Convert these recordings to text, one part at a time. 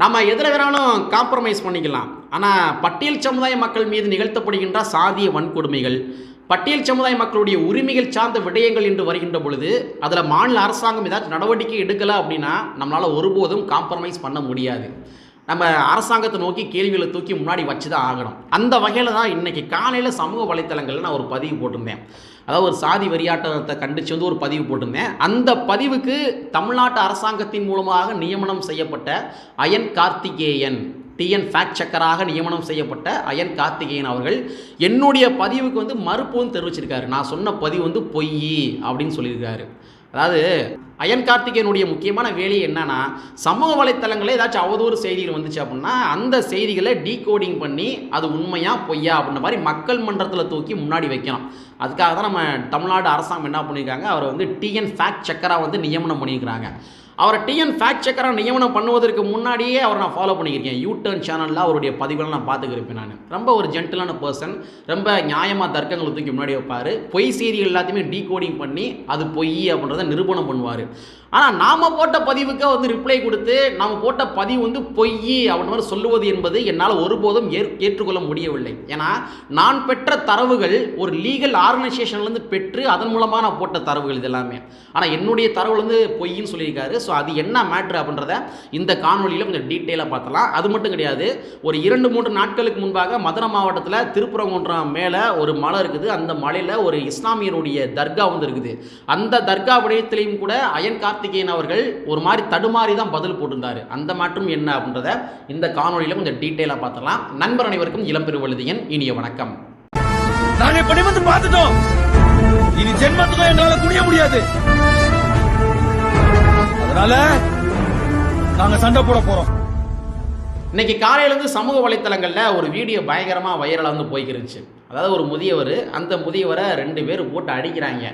நம்ம எதில் வேணாலும் காம்ப்ரமைஸ் பண்ணிக்கலாம். ஆனால் பட்டியல் சமுதாய மக்கள் மீது நிகழ்த்தப்படுகின்ற சாதிய வன்கொடுமைகள் பட்டியல் சமுதாய மக்களுடைய உரிமைகள் சார்ந்த விடயங்கள் என்று வருகின்ற பொழுது அதில் மாநில அரசாங்கம் ஏதாச்சும் நடவடிக்கை எடுக்கலை அப்படின்னா நம்மளால் ஒருபோதும் காம்ப்ரமைஸ் பண்ண முடியாது. நம்ம அரசாங்கத்தை நோக்கி கேள்விகளை தூக்கி முன்னாடி வச்சு தான் ஆகணும். அந்த வகையில் தான் இன்றைக்கி காலையில் சமூக வலைத்தளங்களில் நான் ஒரு பதிவு போட்டிருந்தேன். அதாவது ஒரு சாதி வெறியாட்டத்தை கண்டித்து வந்து ஒரு பதிவு போட்டிருந்தேன். அந்த பதிவுக்கு தமிழ்நாட்டு அரசாங்கத்தின் மூலமாக நியமனம் செய்யப்பட்ட அயன் கார்த்திகேயன் டிஎன் ஃபேக்ட் செக்கராக நியமனம் செய்யப்பட்ட அயன் கார்த்திகேயன் அவர்கள் என்னுடைய பதிவுக்கு வந்து மறுப்பும் தெரிவிச்சிருக்காரு. நான் சொன்ன பதிவு வந்து பொய் அப்படின்னு சொல்லியிருக்காரு. அதாவது அயன் கார்த்திகேயனுடைய முக்கியமான வேலை என்னன்னா சமூக வலைத்தளங்களில் ஏதாச்சும் அவதூறு செய்திகள் வந்துச்சு அப்படின்னா அந்த செய்திகளை டீகோடிங் பண்ணி அது உண்மையா பொய்யா அப்படின்ற மாதிரி மக்கள் மன்றத்தில் தூக்கி முன்னாடி வைக்கணும். அதுக்காக தான் நம்ம தமிழ்நாடு அரசாங்கம் என்ன பண்ணியிருக்காங்க அவரை வந்து டிஎன் ஃபேக்ட் செக்கராக வந்து நியமனம் பண்ணியிருக்கிறாங்க அவரை டிஎன் ஃபேக்ட் செக்கராக நியமனம் பண்ணுவதற்கு முன்னாடியே அவரை நான் ஃபாலோ பண்ணியிருக்கேன். யூடர்ன் சேனலில் அவருடைய பதிவுகளை நான் பார்த்துக்கிருப்பேன் நான். ரொம்ப ஒரு ஜென்டிலான பர்சன் ரொம்ப நியாயமாக தர்க்கங்களை தூக்கி முன்னாடி வைப்பார். பொய் செய்திகள் எல்லாத்தையுமே டீகோடிங் பண்ணி அது பொய் அப்படின்றத நிரூபணம் பண்ணுவார். ஆனால் நாம் போட்ட பதிவுக்கு வந்து ரிப்ளை கொடுத்து நாம் போட்ட பதிவு வந்து பொய் அப்படின்ற மாதிரி சொல்லுவது என்பது என்னால் ஒருபோதும் ஏற் ஏற்றுக்கொள்ள முடியவில்லை. ஏன்னா நான் பெற்ற தரவுகள் ஒரு லீகல் ஆர்கனைசேஷன்லேருந்து பெற்று அதன் மூலமாக நான் போட்ட தரவுகள் இது எல்லாமே. ஆனால் என்னுடைய தரவுகள் வந்து பொய்ன்னு சொல்லியிருக்காரு. ஸோ அது என்ன மேட்ரு அப்படின்றத இந்த காணொலியில் கொஞ்சம் டீட்டெயிலாக பார்த்தலாம் அது மட்டும் கிடையாது. ஒரு இரண்டு மூன்று நாட்களுக்கு முன்பாக மதுரை மாவட்டத்தில் திருப்பரங்குன்றம் மேலே ஒரு மலை இருக்குது. அந்த மலையில் ஒரு இஸ்லாமியருடைய தர்கா வந்து இருக்குது. அந்த தர்கா விடயத்திலையும் கூட அயன் கார்த்திகேயன் அவர்கள் ஒரு மாதிரி தடுமாறி தான் பதில் போட்டிருந்தாரு. அந்த மாற்றம் என்ன அப்படின்றத இந்த காணொலியில் கொஞ்சம் டீட்டெயிலாக பார்த்தலாம் நண்பர் அனைவருக்கும் இளம்பெருவழுதியன் இனிய வணக்கம். நாங்க இப்படி வந்து பார்த்துட்டோம். இனி ஜென்மத்துக்கும் எங்களால குனிய முடியாது. அதனால நாங்க சண்டை போட போறோம். இன்னைக்கு காலையிலேருந்து சமூக வலைத்தளங்களில் ஒரு வீடியோ பயங்கரமாக வைரலாக வந்து போய்க்கிருந்துச்சு. அதாவது ஒரு முதியவர் அந்த முதியவரை ரெண்டு பேர் போட்டு அடிக்கிறாங்க.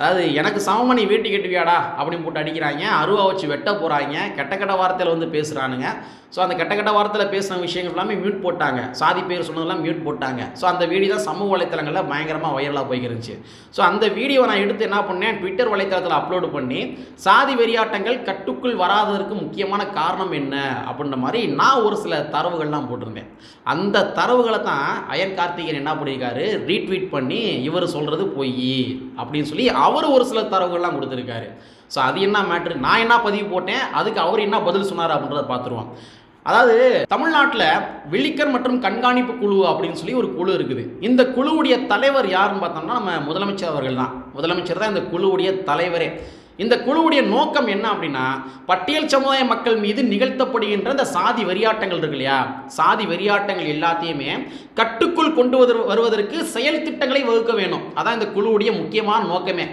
அதாவது எனக்கு சமமாக நீ வீட்டு கட்டுவியாடா அப்படின்னு போட்டு அடிக்கிறாங்க அருவா வச்சு வெட்ட போகிறாங்க கெட்ட கெட்ட வார்த்தையில் வந்து பேசுகிறானுங்க ஸோ அந்த கெட்ட கெட்ட வாரத்தில் பேசின விஷயங்கள் எல்லாமே மியூட் போட்டாங்க. சாதி பேர் சொன்னதெல்லாம் மியூட் போட்டாங்க. ஸோ அந்த வீடியோ தான் சமூக வலைத்தளங்களில் பயங்கரமாக வைரலாக போய்க்கிருந்துச்சு ஸோ அந்த வீடியோவை நான் எடுத்து என்ன பண்ணேன் ட்விட்டர் வலைத்தளத்தில் அப்லோடு பண்ணி சாதி வெறியாட்டங்கள் கட்டுக்குள் வராததற்கு முக்கியமான காரணம் என்ன அப்படின்ற மாதிரி நான் ஒரு சில தரவுகள்லாம் போட்டிருந்தேன். அந்த தரவுகளை தான் அயன் கார்த்திகேயன் என்ன பண்ணியிருக்காரு ரீட்வீட் பண்ணி இவர் சொல்கிறது பொய் அப்படின்னு சொல்லி அவர் ஒரு சில தரவுகள்லாம் கொடுத்துருக்காரு. ஸோ அது என்ன மேட்ரு நான் என்ன பதிவு போட்டேன் அதுக்கு அவர் என்ன பதில் சொன்னார் அப்படின்றத பார்த்துருவோம். அதாவது தமிழ்நாட்டில் விழிக்கர் மற்றும் கண்காணிப்பு குழு அப்படின்னு சொல்லி ஒரு குழு இருக்குது. இந்த குழுவுடைய தலைவர் யாருன்னு பார்த்தோம்னா நம்ம முதலமைச்சர் அவர்கள் தான். முதலமைச்சர் தான் இந்த குழுவுடைய தலைவரே. இந்த குழுவுடைய நோக்கம் என்ன அப்படின்னா பட்டியல் சமுதாய மக்கள் மீது நிகழ்த்தப்படுகின்ற இந்த சாதி வெறியாட்டங்கள் இருக்கு இல்லையா? சாதி வெறியாட்டங்கள் எல்லாத்தையுமே கட்டுக்குள் கொண்டு வரு வருவதற்கு செயல் திட்டங்களை வகுக்க வேணும் அதான் இந்த குழுவுடைய முக்கியமான நோக்கமே.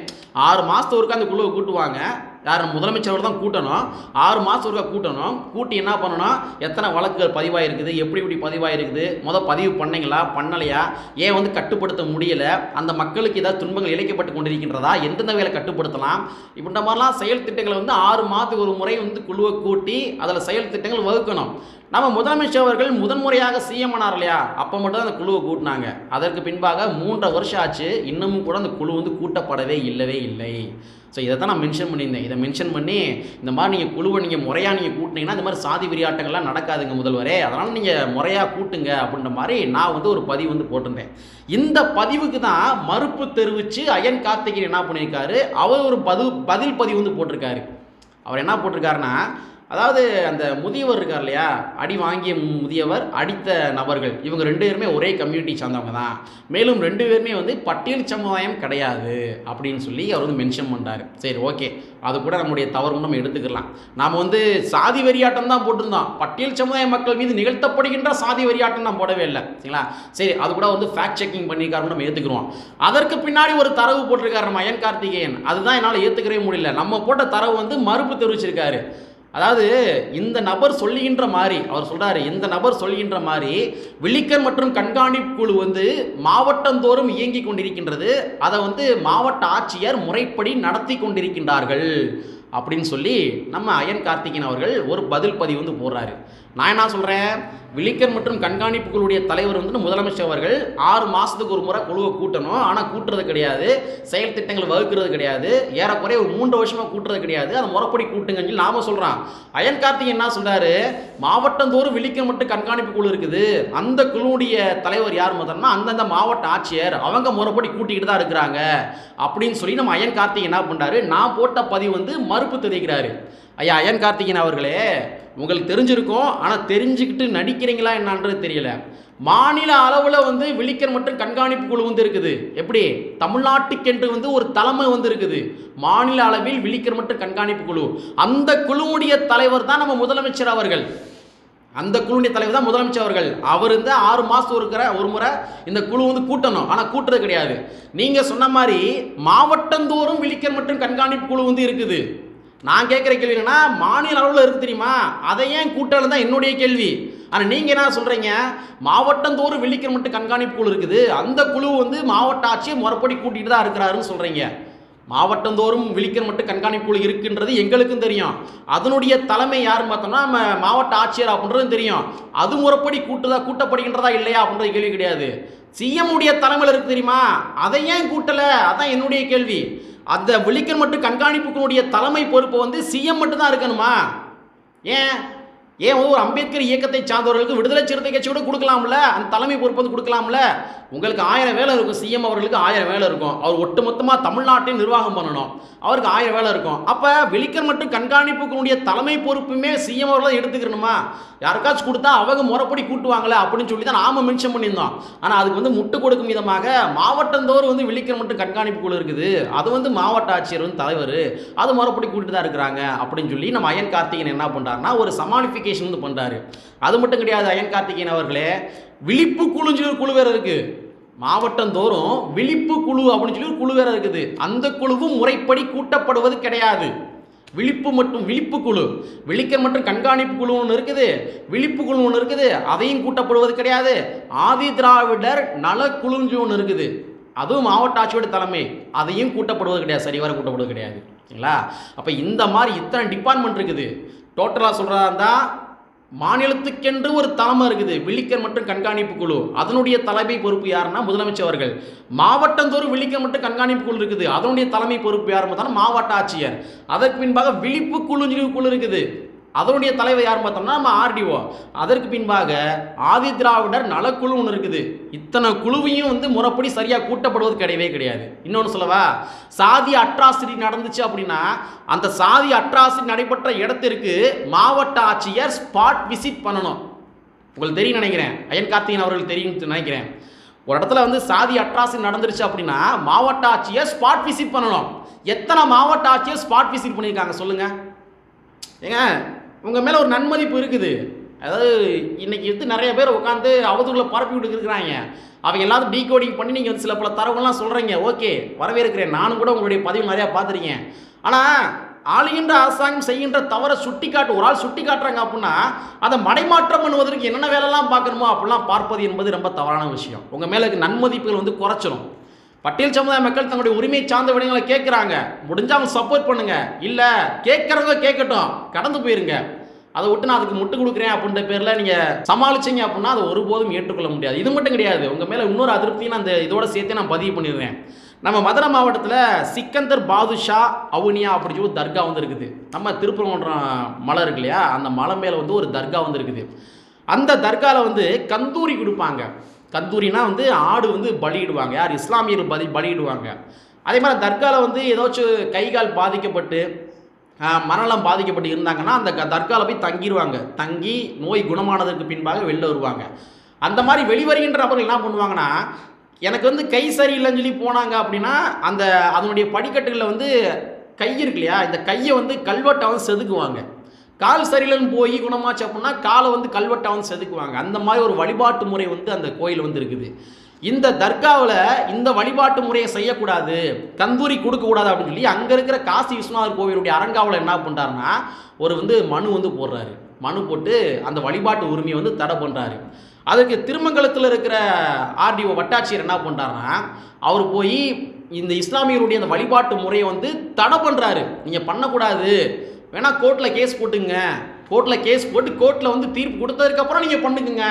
ஆறு மாதத்து ஒருக்கா அந்த குழுவை கூட்டுவாங்க. யார்? முதலமைச்சர் தான் கூட்டணும். ஆறு மாதம் ஒருக்கா கூட்டணும். கூட்டி என்ன பண்ணணும்? எத்தனை வழக்குகள் பதிவாயிருக்குது? எப்படி எப்படி பதிவாயிருக்குது? மொதல் பதிவு பண்ணீங்களா? பண்ணலையா? ஏன் வந்து கட்டுப்படுத்த முடியலை? அந்த மக்களுக்கு ஏதாவது துன்பங்கள் இழைக்கப்பட்டு கொண்டிருக்கின்றதா? எந்தெந்த வேலை கட்டுப்படுத்தலாம்? இப்படின்ற மாதிரிலாம் செயல் திட்டங்களை வந்து ஆறு மாதத்துக்கு ஒரு முறை வந்து குழுவை கூட்டி அதில் செயல் திட்டங்கள் வகுக்கணும். நம்ம முதலமைச்சர் அவர்கள் முதன்முறையாக சிஎம் ஆனார் இல்லையா? அப்போ மட்டும் தான் அந்த குழுவை கூட்டினாங்க. அதற்கு பின்பாக மூன்றரை வருஷம் ஆச்சு. இன்னமும் கூட அந்த குழு வந்து கூட்டப்படவே இல்லவே இல்லை. ஸோ இதை தான் நான் மென்ஷன் பண்ணியிருந்தேன். இதை மென்ஷன் பண்ணி இந்த மாதிரி நீங்கள் குழுவை நீங்கள் முறையாக நீங்கள் கூட்டினீங்கன்னா இந்த மாதிரி சாதி விரியாட்டங்கள்லாம் நடக்காதுங்க முதல்வரே. அதனால் நீங்கள் முறையாக கூட்டுங்க அப்படின்ற மாதிரி நான் வந்து ஒரு பதிவு வந்து போட்டிருந்தேன். இந்த பதிவுக்கு தான் மறுப்பு தெரிவித்து அயன் கார்த்திகேயன் என்ன பண்ணியிருக்காரு? அவர் ஒரு பதில் பதில் பதிவு வந்து போட்டிருக்காரு. அவர் என்ன போட்டிருக்காருன்னா அதாவது அந்த முதியவர் இருக்கார் இல்லையா? அடி வாங்கிய முதியவர் அடித்த நபர்கள். இவங்க ரெண்டு பேருமே ஒரே கம்யூனிட்டி சார்ந்தவங்க தான். மேலும் ரெண்டு பேருமே வந்து பட்டியல் சமுதாயம் கிடையாது அப்படின்னு சொல்லி அவர் வந்து மென்ஷன் பண்ணுறாரு சரி ஓகே அது கூட நம்முடைய தவறு நம்ம எடுத்துக்கலாம். நாம் வந்து சாதி வெறியாட்டம் தான் போட்டிருந்தோம். பட்டியல் சமுதாய மக்கள் மீது நிகழ்த்தப்படுகின்ற சாதி வெறியாட்டம் நான் போடவே இல்லை. சரிங்களா? சரி அது கூட வந்து ஃபேக்ட் செக்கிங் பண்ணியிருக்காருன்னு நம்ம ஏற்றுக்குருவோம் அதற்கு பின்னாடி ஒரு தரவு போட்டிருக்காரு நம்ம அயன் கார்த்திகேயன். அதுதான் என்னால் ஏற்றுக்கவே முடியல. நம்ம போட்ட தரவு வந்து மறுப்பு தெரிவிச்சிருக்காரு. அதாவது இந்த நபர் சொல்லுகின்ற மாதிரி அவர் சொல்றாரு இந்த நபர் சொல்லுகின்ற மாதிரி விழிக்கர் மற்றும் கண்காணிப்பு குழு வந்து மாவட்டந்தோறும் இயங்கி கொண்டிருக்கின்றது. அதை வந்து மாவட்ட ஆட்சியர் முறைப்படி நடத்தி கொண்டிருக்கின்றார்கள். அப்படின்னு சொல்லி நம்ம அயன் கார்த்திகேயன் அவர்கள் ஒரு பதில் பதிவு வந்து போடுறாரு. நான் என்ன சொல்கிறேன் விழிக்கர் மற்றும் கண்காணிப்புகளுடைய தலைவர் வந்து முதலமைச்சர் அவர்கள். ஆறு மாதத்துக்கு ஒரு முறை குழுவை கூட்டணும். ஆனால் கூட்டுறது கிடையாது. செயல் திட்டங்கள் வகுக்கிறது கிடையாது. ஏறக்குறைய ஒரு மூன்று வருஷமாக கூட்டுறது கிடையாது. அதை முறைப்படி கூட்டுங்கன்னு சொல்லி நாம சொல்கிறான் அயன் கார்த்திகேயன் என்ன சொல்கிறாரு மாவட்டந்தோறும் விழிக்கர் மட்டும் கண்காணிப்பு குழு இருக்குது. அந்த குழுவுடைய தலைவர் யார் முதல்னா அந்தந்த மாவட்ட ஆட்சியர். அவங்க முறைப்படி கூட்டிக்கிட்டு தான் இருக்கிறாங்க. அப்படின்னு சொல்லி நம்ம அயன் கார்த்திகேயன் என்ன பண்ணுறாரு நான் போட்ட பதிவு வந்து மறுப்பு தெரிவிக்கிறாரு. ஐயா அயன் கார்த்திகன் அவர்களே உங்களுக்கு தெரிஞ்சிருக்கும் ஆனால் தெரிஞ்சுக்கிட்டு நடிக்கிறீங்களா என்னன்றது தெரியல. மாநில அளவில் வந்து விழிக்கர் மற்றும் கண்காணிப்பு குழு வந்து இருக்குது. எப்படி? தமிழ்நாட்டுக்கென்று வந்து ஒரு தலைமை வந்து இருக்குது. மாநில அளவில் விழிக்கர் மற்றும் கண்காணிப்பு குழு. அந்த குழுவுடைய தலைவர் தான் நம்ம முதலமைச்சர் அவர்கள். அந்த குழுவுடைய தலைவர் தான் முதலமைச்சர் அவர்கள். அவர் இந்த ஆறு மாதம் இருக்கிற ஒரு முறை இந்த குழு வந்து கூட்டணும். ஆனால் கூட்டுறது கிடையாது. நீங்கள் சொன்ன மாதிரி மாவட்டந்தோறும் விழிக்கர் மற்றும் கண்காணிப்பு குழு வந்து இருக்குது. நான் கேட்குற கேள்வி என்னன்னா மாநில அளவில் இருக்குது தெரியுமா? அதை ஏன் கூட்டணும் தான் என்னுடைய கேள்வி. ஆனால் நீங்கள் என்ன சொல்கிறீங்க மாவட்டந்தோறும் விழிக்கர் மட்டும் கண்காணிப்பு குழு இருக்குது. அந்த குழு வந்து மாவட்ட ஆட்சியை முறப்படி கூட்டிகிட்டு தான் இருக்கிறாருன்னு சொல்கிறீங்க மாவட்டந்தோறும் விழிக்கிற மட்டும் கண்காணிப்பு குழு இருக்குன்றது எங்களுக்கும் தெரியும். அதனுடைய தலைமை யாருன்னு பார்த்தோம்னா நம்ம மாவட்ட ஆட்சியர் அப்படின்றதும் தெரியும். அது முறைப்படி கூட்டுதா கூட்டப்படுகின்றதா இல்லையா அப்படின்றது கேள்வி கிடையாது. சிஎம் உடைய தலைமையில் இருக்கு தெரியுமா? அதை ஏன் கூட்டலை? அதான் என்னுடைய கேள்வி. அந்த விழிக்கன் மட்டும் கண்காணிப்புக்குனுடைய தலைமை பொறுப்பு வந்து சிஎம் மட்டும் தான் இருக்கணுமா? ஏன்? ஏன் ஒரு அம்பேத்கர் இயக்கத்தை சார்ந்தவர்களுக்கு விடுதலை சிறுத்தை கட்சி கூட கொடுக்கலாம்ல? அந்த தலைமை பொறுப்பு வந்து கொடுக்கலாம்ல? உங்களுக்கு ஆயிரம் வேலை இருக்கும் சிஎம் அவர்களுக்கு ஆயிரம் வேலை இருக்கும். அவர் ஒட்டுமொத்தமாக தமிழ்நாட்டையும் நிர்வாகம் பண்ணணும். அவருக்கு ஆயிரம் வேலை இருக்கும். அப்போ வெளிக்கர் மட்டும் கண்காணிப்புக்குடைய தலைமை பொறுப்புமே சிஎம் அவர்கள் எடுத்துக்கணுமா? யாருக்காச்சும் கொடுத்தா அவங்க முறைப்படி கூட்டுவாங்களே அப்படின்னு சொல்லி தான் நாம மென்ஷன் பண்ணியிருந்தோம். ஆனால் அதுக்கு வந்து முட்டு கொடுக்கும் விதமாக மாவட்டந்தோறும் வந்து விழிக்கர் மட்டும் கண்காணிப்பு குழு இருக்குது. அது வந்து மாவட்ட ஆட்சியர் வந்து தலைவர். அது முறைப்படி கூட்டிட்டு தான் இருக்கிறாங்க அப்படின்னு சொல்லி நம்ம அயன் கார்த்திகேயன் என்ன பண்ணுறாருன்னா ஒரு சமாளிஃபிகேஷன் வந்து பண்ணுறாரு அது மட்டும் கிடையாது அயன் கார்த்திகேயன் அவர்களே விழிப்பு குழுன்னு சொல்லி ஒரு குழு வேற இருக்கு. மாவட்டந்தோறும் விழிப்பு குழு அப்படின்னு சொல்லி ஒரு குழு வேறு இருக்குது. அந்த குழுவும் முறைப்படி கூட்டப்படுவது கிடையாது. விழிப்பு மற்றும் விழிப்பு குழு. விழிக்க மற்றும் கண்காணிப்பு குழு ஒன்று இருக்குது. விழிப்பு குழு ஒன்று இருக்குது. அதையும் கூட்டப்படுவது கிடையாது. ஆதி திராவிடர் நலக்குழுஞ்சு ஒன்று இருக்குது. அதுவும் மாவட்ட ஆட்சியோட தலைமை. அதையும் கூட்டப்படுவது கிடையாது. சரிவர கூட்டப்படுவது கிடையாது. சரிங்களா? அப்போ இந்த மாதிரி இத்தனை டிபார்ட்மெண்ட் இருக்குது. டோட்டலாக சொல்கிறதா இருந்தால் மாநிலத்துக்கென்று ஒரு தலைமை இருக்குது. விழிக்கர் மற்றும் கண்காணிப்பு குழு. அதனுடைய தலைமை பொறுப்பு யாருன்னா முதலமைச்சர் அவர்கள். மாவட்டந்தோறும் விழிக்கர் மற்றும் கண்காணிப்பு குழு இருக்குது. அதனுடைய தலைமை பொறுப்பு யாருன்னு பார்த்தோம்னா மாவட்ட ஆட்சியர். அதற்கு பின்பாக விழிப்பு குழு குழு இருக்குது. அதனுடைய தலைவர் யார் பார்த்தோம்னா நம்ம ஆர்டிஓ. அதற்கு பின்பாக ஆதி திராவிடர் நலக்குழு ஒன்று இருக்குது. இத்தனை குழுவையும் வந்து முறைப்படி சரியாக கூட்டப்படுவது கிடையவே கிடையாது. இன்னொன்று சொல்லவா? சாதி அட்ராசிட்டி நடந்துச்சு அப்படின்னா அந்த சாதி அட்ராசிட்டி நடைபெற்ற இடத்திற்கு மாவட்ட ஆட்சியர் ஸ்பாட் விசிட் பண்ணணும். உங்களுக்கு தெரியும் நினைக்கிறேன். அயன் கார்த்திகேயன் அவர்கள் தெரியும் நினைக்கிறேன். ஒரு இடத்துல வந்து சாதி அட்ராசி நடந்துருச்சு அப்படின்னா மாவட்ட ஆட்சியர் ஸ்பாட் விசிட் பண்ணணும். எத்தனை மாவட்ட ஆட்சியர் ஸ்பாட் விசிட் பண்ணியிருக்காங்க சொல்லுங்கள் ஏங்க உங்கள் மேலே ஒரு நன்மதிப்பு இருக்குது. அதாவது இன்றைக்கி வந்து நிறைய பேர் உட்காந்து அவதூறுகளை பரப்பி விட்டுருக்குறாங்க அவங்க எல்லாத்தையும் டீகோடிங் பண்ணி நீங்கள் வந்து சில பல தரவுகள்லாம் சொல்கிறீங்க ஓகே வரவேற்கிறேன். நானும் கூட உங்களுடைய பதிவு நிறையா பார்த்துருக்கேன். ஆனால் ஆளுகின்ற அரசாங்கம் செய்கின்ற தவறை சுட்டி காட்டு ஒரு ஆள் சுட்டி காட்டுறாங்க அப்படின்னா அதை மடைமாற்றம் பண்ணுவதற்கு என்னென்ன வேலைலாம் பார்க்கணுமோ அப்படிலாம் பார்ப்பது என்பது ரொம்ப தவறான விஷயம். உங்கள் மேலே நன்மதிப்புகள் வந்து குறைச்சிடும் பட்டியல் சமுதாய மக்கள் தங்களுடைய உரிமை சார்ந்த விடயங்களை கேட்குறாங்க. முடிஞ்சால் அவங்க சப்போர்ட் பண்ணுங்க. இல்லை கேட்குறவங்க கேட்கட்டும். கடந்து போயிருங்க. அதை விட்டு நான் அதுக்கு முட்டு கொடுக்குறேன் அப்படின்ற பேரில் நீங்கள் சமாளிச்சீங்க அப்படின்னா அதை ஒருபோதும் ஏற்றுக்கொள்ள முடியாது. இது மட்டும் கிடையாது. உங்கள் மேலே இன்னொரு அதிருப்தியும் நான் அந்த இதோட சேர்த்து நான் பதிவு பண்ணிடுறேன். நம்ம மதுரை மாவட்டத்தில் சிக்கந்தர் பாதுஷா அவுனியா அப்படின்னு சொல்லி ஒரு தர்கா வந்து இருக்குது. நம்ம திருப்பரங்குன்றம் மலை இருக்கு இல்லையா? அந்த மலை மேலே வந்து ஒரு தர்கா வந்து இருக்குது. அந்த தர்காவில் வந்து கந்தூரி கொடுப்பாங்க. கந்தூரினா வந்து ஆடு வந்து பலியிடுவாங்க. யார்? இஸ்லாமியர்கள் பலி பலியிடுவாங்க. அதே மாதிரி தர்காவில் வந்து ஏதாச்சும் கை கால் பாதிக்கப்பட்டு மரணம் பாதிக்கப்பட்டு இருந்தாங்கன்னா அந்த தர்காவில் போய் தங்கிடுவாங்க தங்கி நோய் குணமானதற்கு பின்பாக வெளில வருவாங்க. அந்த மாதிரி வெளிவருகின்ற நபர்கள் என்ன பண்ணுவாங்கன்னா எனக்கு வந்து கை சரியில்லைன்னு சொல்லி போனாங்க அப்படின்னா அந்த அதனுடைய படிக்கட்டுகளில் வந்து கை இருக்கு இல்லையா? இந்த கையை வந்து கல்வெட்டை வந்து செதுக்குவாங்க. கால் சரியில்லைன்னு போய் குணமாச்சு அப்படின்னா காலை வந்து கல்வெட்டை வந்து செதுக்குவாங்க. அந்த மாதிரி ஒரு வழிபாட்டு முறை வந்து அந்த கோயில் வந்து இருக்குது. இந்த தர்காவில் இந்த வழிபாட்டு முறையை செய்யக்கூடாது கந்தூரி கொடுக்கக்கூடாது அப்படின்னு சொல்லி அங்கே இருக்கிற காசி விஸ்வநாதர் கோவிலுடைய அரங்காவில் என்ன பண்ணுறாருன்னா ஒரு வந்து மனு வந்து போடுறாரு. மனு போட்டு அந்த வழிபாட்டு உரிமையை வந்து தடை பண்ணுறாரு அதுக்கு திருமங்கலத்தில் இருக்கிற ஆர்டிஓ வட்டாட்சியர் என்ன பண்ணுறாருன்னா அவர் போய் இந்த இஸ்லாமியருடைய அந்த வழிபாட்டு முறையை வந்து தடை பண்ணுறாரு நீங்கள் பண்ணக்கூடாது. வேணா கோர்ட்டில் கேஸ் போட்டுங்க. கோர்ட்டில் கேஸ் போட்டு கோர்ட்டில் வந்து தீர்ப்பு கொடுத்ததுக்கப்புறம் நீங்கள் பண்ணுக்குங்க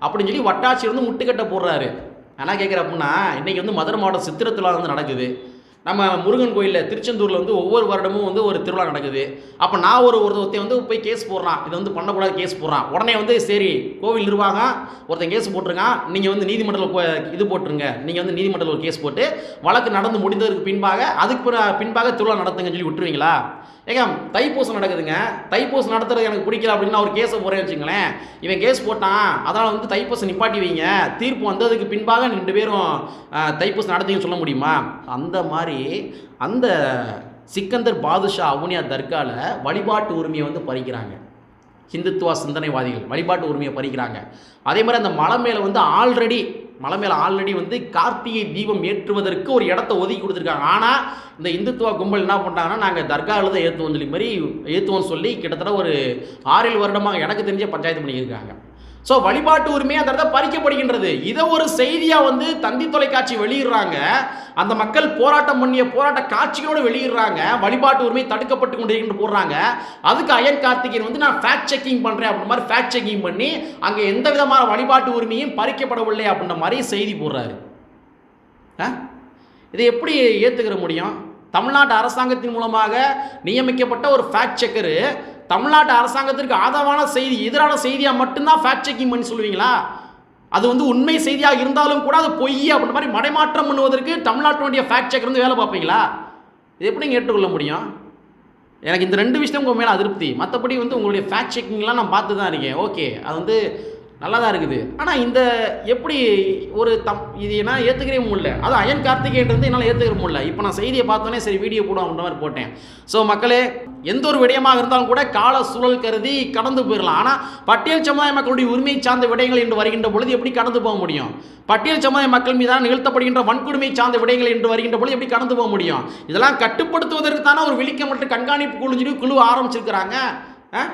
அப்படின்னு சொல்லி வட்டாட்சியர் வந்து முட்டுக்கட்டை போடுறாரு. ஆனால் கேட்குற அப்படின்னா இன்றைக்கி வந்து மதுரை மாவட்டம் சித்திரை வந்து நடக்குது. நம்ம முருகன் கோயிலில் திருச்செந்தூரில் வந்து ஒவ்வொரு வருடமும் வந்து ஒரு திருவிழா நடக்குது. அப்போ நான் ஒரு ஒருத்தன் வந்து போய் கேஸ் போடுறான். இதை வந்து பண்ணக்கூடாது கேஸ் போடுறான். உடனே வந்து சரி கோவில் நிர்வாகம் ஒருத்தன் கேஸ் போட்டிருக்கான். நீங்கள் வந்து நீதிமன்றத்தில் போ இது போட்டுருங்க. நீங்கள் வந்து நீதிமன்றத்தில் ஒரு கேஸ் போட்டு வழக்கு நடந்து முடிந்ததற்கு பின்பாக அதுக்கு பிற- பின்பாக திருவிழா நடத்துங்கன்னு சொல்லி விட்டுருவீங்களா? ஏங்க தைப்பூசம் நடக்குதுங்க. தைப்பூசம் நடத்துறது எனக்கு பிடிக்கல அப்படின்னு ஒரு கேஸை போகிறேன்னு வச்சுங்களேன் இவன் கேஸ் போட்டான். அதனால் வந்து தைப்பூசம் நிப்பாட்டி வைங்க. தீர்ப்பு வந்ததுக்கு பின்பாக ரெண்டு பேரும் தைப்பூசம் நடத்திங்கன்னு சொல்ல முடியுமா? அந்த மாதிரி அந்த சிக்கந்தர் பாதுஷா அவுனியா தர்காவில் வழிபாட்டு உரிமையை வந்து பறிக்கிறாங்க. ஹிந்துத்துவா சிந்தனைவாதிகள் வழிபாட்டு உரிமையை பறிக்கிறாங்க. அதே மாதிரி அந்த மலை மேலே வந்து ஆல்ரெடி மலை மேலே ஆல்ரெடி வந்து கார்த்திகை தீபம் ஏற்றுவதற்கு ஒரு இடத்த ஒதுக்கி கொடுத்துருக்காங்க. ஆனால் இந்த இந்துத்துவா கும்பல் என்ன பண்ணுறாங்கன்னா நாங்கள் தர்காவில் தான் ஏற்றுவோம் சொல்லி மாதிரி ஏற்றுவோம்னு சொல்லி கிட்டத்தட்ட ஒரு ஆறேழு வருடமாக எனக்கு தெரிஞ்ச பஞ்சாயத்து பண்ணியிருக்காங்க ஸோ வழிபாட்டு உரிமை அந்த இடத்துல பறிக்கப்படுகின்றது. இதை ஒரு செய்தியாக வந்து தந்தி தொலைக்காட்சி வெளியிடுறாங்க. அந்த மக்கள் போராட்டம் பண்ணிய போராட்ட காட்சிகளோடு வெளியிடுறாங்க. வழிபாட்டு உரிமை தடுக்கப்பட்டு கொண்டிருக்கின்ற போடுறாங்க. அதுக்கு அயன் கார்த்திகேயன் வந்து நான் ஃபேக்ட் செக்கிங் பண்ணுறேன் அப்படின்ற மாதிரி ஃபேக்ட் செக்கிங் பண்ணி அங்கே எந்த விதமான வழிபாட்டு உரிமையும் பறிக்கப்படவில்லை அப்படின்ற மாதிரி செய்தி போடுறாரு. ஆ? இதை எப்படி ஏற்றுக்கிற முடியும்? தமிழ்நாட்டு அரசாங்கத்தின் மூலமாக நியமிக்கப்பட்ட ஒரு ஃபேக்ட் செக்கரு தமிழ்நாட்டு அரசாங்கத்திற்கு ஆதரவான செய்தி எதிரான செய்தியாக மட்டும்தான் ஃபேக்ட் செக்கிங் பண்ணி சொல்லுவீங்களா? அது வந்து உண்மை செய்தியாக இருந்தாலும் கூட அது பொய் அப்படின்ற மாதிரி மடைமாற்றம் பண்ணுவதற்கு தமிழ்நாட்டினுடைய ஃபேக்ட் செக் வந்து வேலை பார்ப்பீங்களா? இது எப்படி ஏற்றுக்கொள்ள முடியும்? எனக்கு இந்த ரெண்டு விஷயம் உங்கள் மேலே அதிருப்தி. மற்றபடி வந்து உங்களுடைய ஃபேக்ட் செக்கிங்லாம் நான் பார்த்து தான் இருக்கேன். ஓகே அது வந்து நல்லா தான் இருக்குது. ஆனால் இந்த எப்படி ஒரு தம் இது என்னால் ஏற்றுக்கவே முடியல. அது அயன் கார்த்திகேயன்றது என்னால் ஏற்றுக்கிற முடியல. இப்போ நான் செய்தியை பார்த்தோன்னே சரி வீடியோ போடும் அப்படின்ற மாதிரி போட்டேன். ஸோ மக்களே எந்த ஒரு விடயமாக இருந்தாலும் கூட கால சூழல் கருதி கடந்து போயிடலாம் ஆனால் பட்டியல் சமுதாய மக்களுடைய உரிமை சார்ந்த விடயங்கள் என்று வருகின்ற பொழுது எப்படி கடந்து போக முடியும்? பட்டியல் சமுதாய மக்கள் மீதான நிகழ்த்தப்படுகின்ற வன்கொடுமை சார்ந்த விடயங்கள் என்று வருகின்ற பொழுது எப்படி கடந்து போக முடியும்? இதெல்லாம் கட்டுப்படுத்துவதற்கு தானே ஒரு மற்றும் கண்காணிப்பு குழு சொல்லி குழு ஆரம்பிச்சிருக்கிறாங்க. ஆ?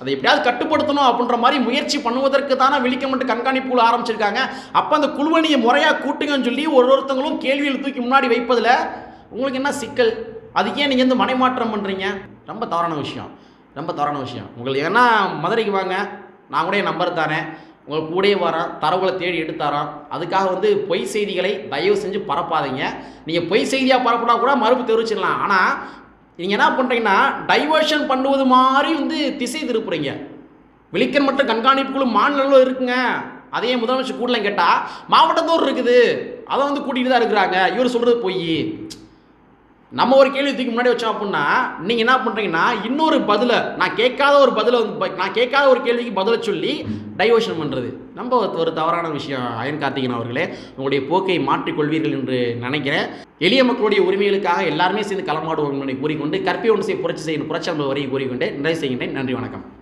அதை எப்படியாவது கட்டுப்படுத்தணும் அப்படின்ற மாதிரி முயற்சி பண்ணுவதற்கு தானே விழிக்கப்பட்டு கண்காணிப்பு குழு ஆரம்பிச்சிருக்காங்க. அப்போ அந்த குழுவணியை முறையாக கூட்டுங்கன்னு சொல்லி ஒரு ஒருத்தங்களும் கேள்வியில் தூக்கி முன்னாடி வைப்பதில் உங்களுக்கு என்ன சிக்கல்? அதுக்கே நீங்கள் வந்து மனைமாற்றம் பண்ணுறீங்க ரொம்ப தவறான விஷயம். ரொம்ப தவறான விஷயம். உங்களுக்கு ஏன்னா மதுரைக்கு வாங்க. நான் கூட என் நம்பர் தரேன் உங்கள் கூடயே வரேன் தரவுகளை தேடி எடுத்தாராம் அதுக்காக வந்து பொய் செய்திகளை தயவு செஞ்சு பரப்பாதீங்க. நீங்கள் பொய் செய்தியாக பரப்புனா கூட மறுப்பு தெரிவிச்சிடலாம். ஆனால் நீங்கள் என்ன பண்ணுறீங்கன்னா டைவர்ஷன் பண்ணுவது மாதிரி வந்து திசை திருப்புறீங்க. விழிக்கன் மற்றும் கண்காணிப்பு குழு மாநிலம் இருக்குங்க. அதையே முதலமைச்சர் கூடலாம் கேட்டால் மாவட்டத்தோடு இருக்குது. அதை வந்து கூட்டிகிட்டு தான் இருக்கிறாங்க. இவர் சொல்கிறது பொய். நம்ம ஒரு கேள்வி தூக்கி முன்னாடி வச்சோம் அப்படின்னா நீங்கள் என்ன பண்ணுறீங்கன்னா இன்னொரு பதிலை நான் கேட்காத ஒரு பதிலை வந்து நான் கேட்காத ஒரு கேள்விக்கு பதிலை சொல்லி டைவர்ஷன் பண்ணுறது நம்ம ஒரு- தவறான விஷயம் அயன் கார்த்திகன் அவர்களே உங்களுடைய போக்கை மாற்றிக்கொள்வீர்கள் என்று நினைக்கிறேன். எளிய மக்களுடைய உரிமைகளுக்காக எல்லாருமே சேர்ந்து களமாடுவோம் என்று கூறிக்கொண்டு கற்பி ஒன்று செய்ய புரட்சி செய்யணும் புரட்சி வரையை கூறிக்கொண்டு நிறைவு செய்கின்றேன். நன்றி வணக்கம்.